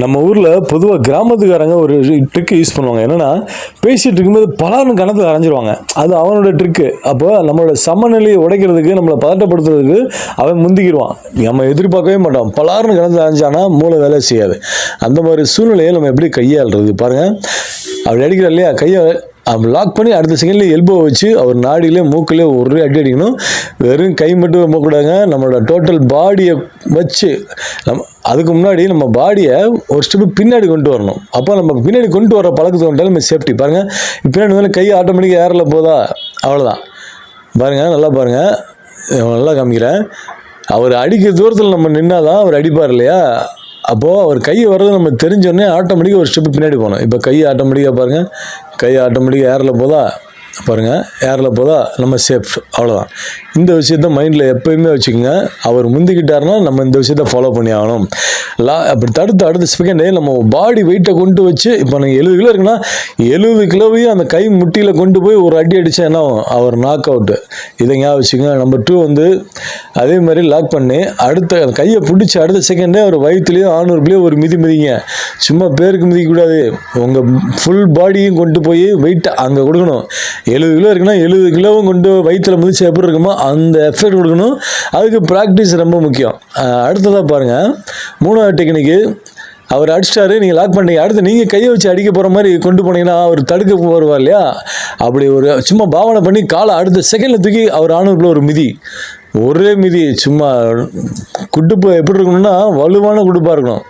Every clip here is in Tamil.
நம்ம ஊரில் பொதுவாக கிராமத்துக்காரங்க ஒரு ட்ரிக்கு யூஸ் பண்ணுவாங்க. என்னென்னா பேசிகிட்டு இருக்கும்போது பலான்னு கணத்தில் அரைஞ்சிருவாங்க. அது அவனோட ட்ரிக்கு அப்போ நம்மளோட சமநிலையை உடைக்கிறதுக்கு நம்மளை பதட்டப்படுத்துறதுக்கு அவன் முந்திக்கிடுவான். நம்ம எதிர்பார்க்கவே மாட்டோம். பலாருன்னு கணத்தில் அரைஞ்சானா மூளை வேலை செய்யாது. அந்த மாதிரி சூழ்நிலையை நம்ம எப்படி கையாளுறது? பாருங்கள் அப்படி அடிக்கிறோம் இல்லையா? கையை லாக் பண்ணி அடுத்த செகண்ட்லேயே எல்போ வச்சு அவர் நாடியிலே மூக்கிலே ஒரு அடி அடிக்கணும். வெறும் கை மட்டும் போகக்கூடாங்க நம்மளோட டோட்டல் பாடியை வச்சு நம்ம அதுக்கு முன்னாடி நம்ம பாடியை ஒரு ஸ்டெப்பு பின்னாடி கொண்டு வரணும். அப்போ நம்ம பின்னாடி கொண்டு வர பழக்கத்தை வந்துட்டாலும் நம்ம சேஃப்டி பாருங்கள் பின்னாடி வந்து கை ஆட்டோமேட்டிக்காக ஏரில் போதா? அவ்வளோதான் பாருங்கள் நல்லா பாருங்கள் நல்லா காமிக்கிறேன். அவர் அடிக்கிற தூரத்தில் நம்ம நின்னால் தான் அவர் அடிப்பார் இல்லையா? அப்போது அவர் கை வர்றது நம்ம தெரிஞ்சோடனே ஆட்டோமேட்டிக்காக ஒரு ஸ்டெப்பு பின்னாடி போனோம் இப்போ கை ஆட்டோமேட்டிக்காக பாருங்கள் கை ஆட்டோமேட்டிக்காக ஏரில் போதா பாருங்கள் ஏரில் போதா நம்ம சேஃப் அவ்வளோதான் இந்த விஷயத்த மைண்டில் எப்பயுமே வச்சுக்கோங்க. அவர் முந்திக்கிட்டாருன்னா நம்ம இந்த விஷயத்த ஃபாலோ பண்ணி ஆகணும். லா அப்படி தடுத்து அடுத்த செகண்டே நம்ம பாடி வெயிட்டை கொண்டு வச்சு இப்போ நீங்கள் எழுபது கிலோ இருக்குன்னா எழுபது கிலோவையும் அந்த கை முட்டியில் கொண்டு போய் ஒரு அடி அடித்தா என்ன ஆகும்? அவர் நாக் அவுட்டு இதை ஞாபகம் வச்சுக்கோங்க. நம்பர் டூ வந்து அதே மாதிரி லாக் பண்ணி அடுத்த அந்த கையை பிடிச்சி அடுத்த செகண்டே ஒரு வயிற்றுலேயும் ஆணூறுக்குள்ளேயும் ஒரு மிதி மிதிங்க. சும்மா பேருக்கு மிதிக்கக்கூடாது. உங்கள் ஃபுல் பாடியும் கொண்டு போய் வெயிட்டை அங்கே கொடுக்கணும். எழுபது கிலோ இருக்குன்னா எழுபது கிலோவும் கொண்டு வயிற்றில் மிதிச்சு எப்படி இருக்குமோ அந்த எஃபெக்ட் கொடுக்கணும். அதுக்கு ப்ராக்டிஸ் ரொம்ப முக்கியம். அடுத்ததாக பாருங்கள் மூணாவது டெக்னிக்கு அவர் அடிச்சிட்டாரு நீங்கள் லாக் பண்ணீங்க அடுத்து நீங்கள் கையை வச்சு அடிக்க போகிற மாதிரி கொண்டு போனீங்கன்னா அவர் தடுக்க போடுவார் இல்லையா? அப்படி ஒரு சும்மா பாவனை பண்ணி காலை அடுத்த செகண்டில் தூக்கி அவர் ஆணுக்குள்ள ஒரு மிதி. ஒரே மிதி சும்மா குடுப்பு எப்படி இருக்கணும்னா வலுவான குடுப்பாக இருக்கணும்.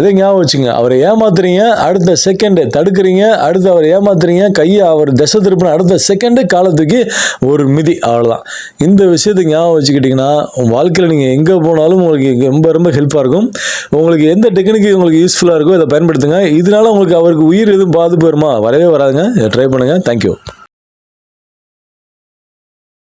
இதை ஞாபகம் வச்சுங்க? அவரை ஏமாத்துறீங்க அடுத்த செகண்டு தடுக்கிறீங்க அடுத்து அவரை ஏமாத்துறீங்க கையை அவர் திசை திருப்பின அடுத்த செகண்டு காலத்துக்கு ஒரு மிதி அவ்வளோதான் இந்த விஷயத்தை ஞாபகம் வச்சுக்கிட்டிங்கன்னா உங்கள் வாழ்க்கையில் நீங்கள் எங்கே போனாலும் உங்களுக்கு ரொம்ப ரொம்ப ஹெல்ப்பாக இருக்கும். உங்களுக்கு எந்த டெக்னிக்கு உங்களுக்கு யூஸ்ஃபுல்லாக இருக்கோ இதை பயன்படுத்துங்க. இதனால உங்களுக்கு அவருக்கு உயிர் எதுவும் பாதிப்பு வருமா? வரவே வராதுங்க. ட்ரை பண்ணுங்கள் தேங்க்யூ